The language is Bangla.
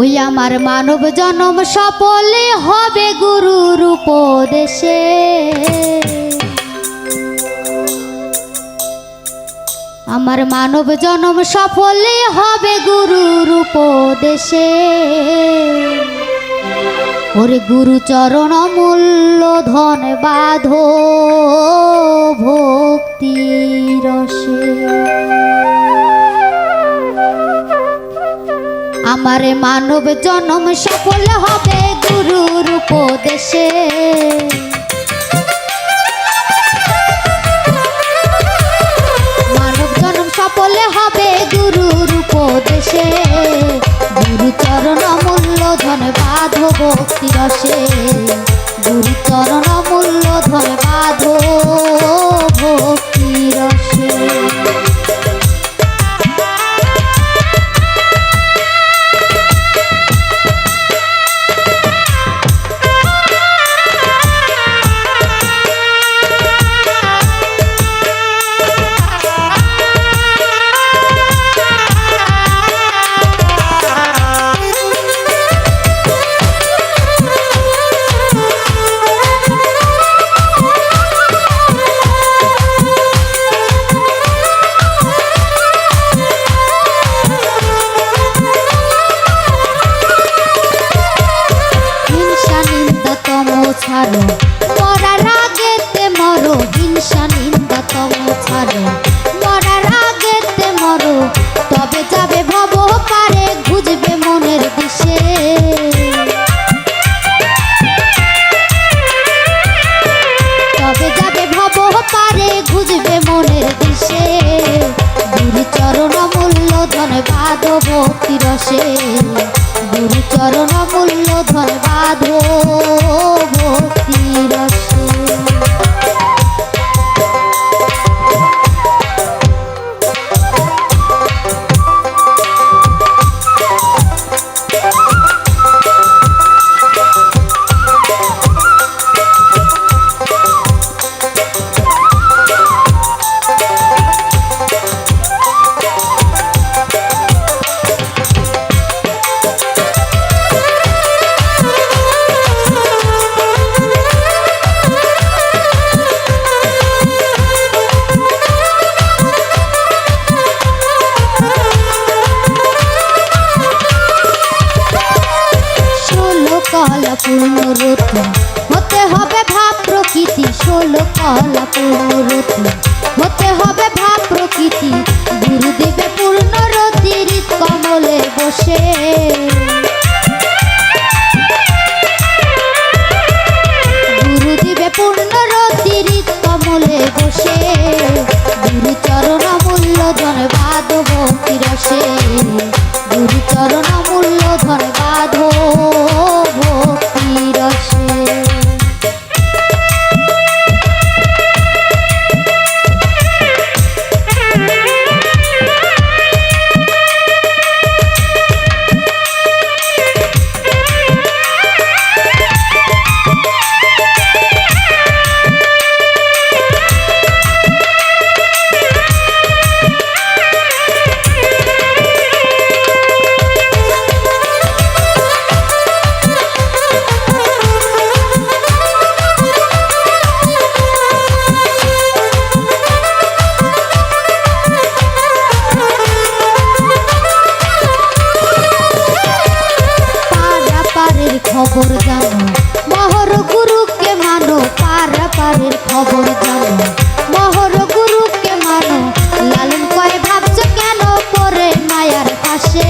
ওই আমার মানব জনম সফলে হবে গুরুর উপদেশে। আমার মানব জনম সফলে হবে গুরুর উপদেশে। ওরে গুরু চরণ মূল্য ধন বাধো ভক্তি রসে। আমার মানব জনম সফল হবে গুরুর উপদেশে। মানব জনম সফল হবে গুরুর উপদেশে। গুরু চরণ মূল্য ধন বাধ ভক্তি রসে। গুরু চরণ মূল্য ধন বাধ ভক্তি রসে। হিংসা নিন্দা তম ছাড়ো। মরার আগেতে মরো, তবে যাবে ভব পারে খুঁজবে মনের দিশে তবে যাবে ভব পারে খুঁজবে মনের দিশে গুরু চরণ মূল্য ধন ভক্তি রসে গুরু চরণ মূল্য কলা পূর্ণরতি হতে হবে ভাব প্রকৃতি, ষোলো কলা পূর্ণরতি হতে হবে ভাব প্রকৃতি গুরুদেবে পূর্ণরতি হৃদ কমলে বসে। গুরুদেবে পূর্ণরতি হৃদ কমলে বসে। গুরু চরণ মূল্য ধন বাদ ভক্তি রসে গুরু চরণ মূল্য ধন বাদ খবর জানো? মহর গুরুকে মানো, পার পারের খবর জানো। মহর গুরুকে মানো, লালন কয় ভাবছ কেন পরে মায়ার পাশে?